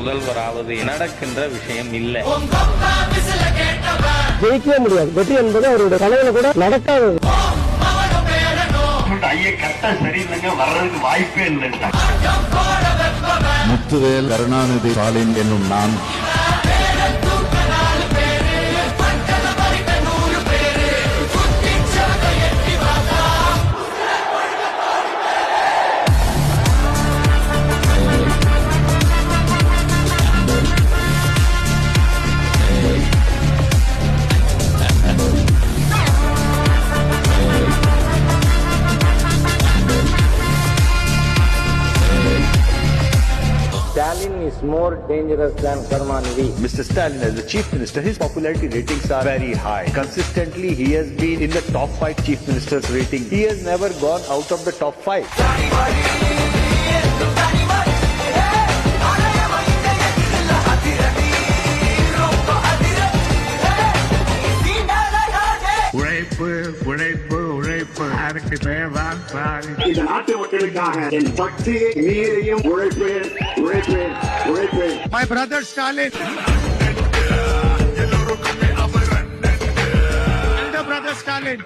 முதல்வராவது நடக்கின்ற விஷயம் இல்லை. ஜெயிக்கவே முடியாது. வெற்றி என்பது அவருடைய கனவுல கூட இல்லைங்க. முத்துவேல் கருணாநிதி ஸ்டாலின் என்னும் நான் Stalin is more dangerous than Karmanidhi. Mr. Stalin as the chief minister, his popularity ratings are very high. Consistently, he has been in the top five chief ministers rating. He has never gone out of the top five. உழைப்பு உழைப்பு உழைப்பு அதுக்கு தேவான் sorry இந்த நாட்டு மக்களுக்காக என் பக்தி நீரையும் உழைப்பேன் உழைப்பேன் my brother Stalin brother Stalin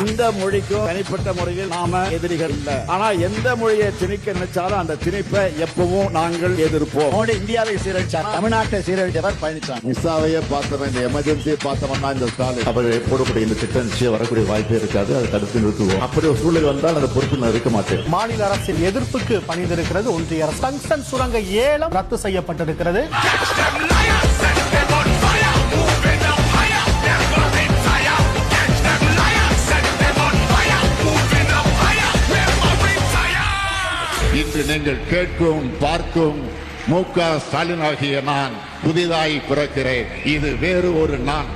எந்த மொழிக்கும் தனிப்பட்ட முறையில் நாம எதிரிகள் இல்ல. ஆனா எந்த மொழியை திணிக்க நினைச்சாலும் அந்த திணிப்பை எப்பவும் நாங்கள் எதிர்ப்போம். மோடி இந்தியாவை சீரழிச்சார். தமிழ்நாட்டை சீரழித்தவர் பழனிசாமி மிஸ்ஸாவையே பார்த்தவன் இந்த எமர்ஜென்சியை பார்த்தவன் தான் இந்த ஸ்டாலின். அவர் போடக்கூடிய இந்த திட்டம் வரக்கூடிய வாய்ப்பே இருக்காது அதை தடுத்து நிறுத்துவோம். அப்படி ஒரு சூழ்நிலை வந்தால் அந்த பொறுப்பு நான் இருக்க மாட்டேன். மாநில அரசின் எதிர்ப்புக்கு பணிந்திருக்கிறது ஒன்றிய அரசு. டங்ஸ்டன் சுரங்க ஏலம் ரத்து செய்யப்பட்டிருக்கிறது. இன்று நீங்கள் கேட்கும் பார்க்கும் மு க ஸ்டாலின் ஆகிய நான் புதிதாய் பிறக்கிறேன். இது வேறு ஒரு நான்.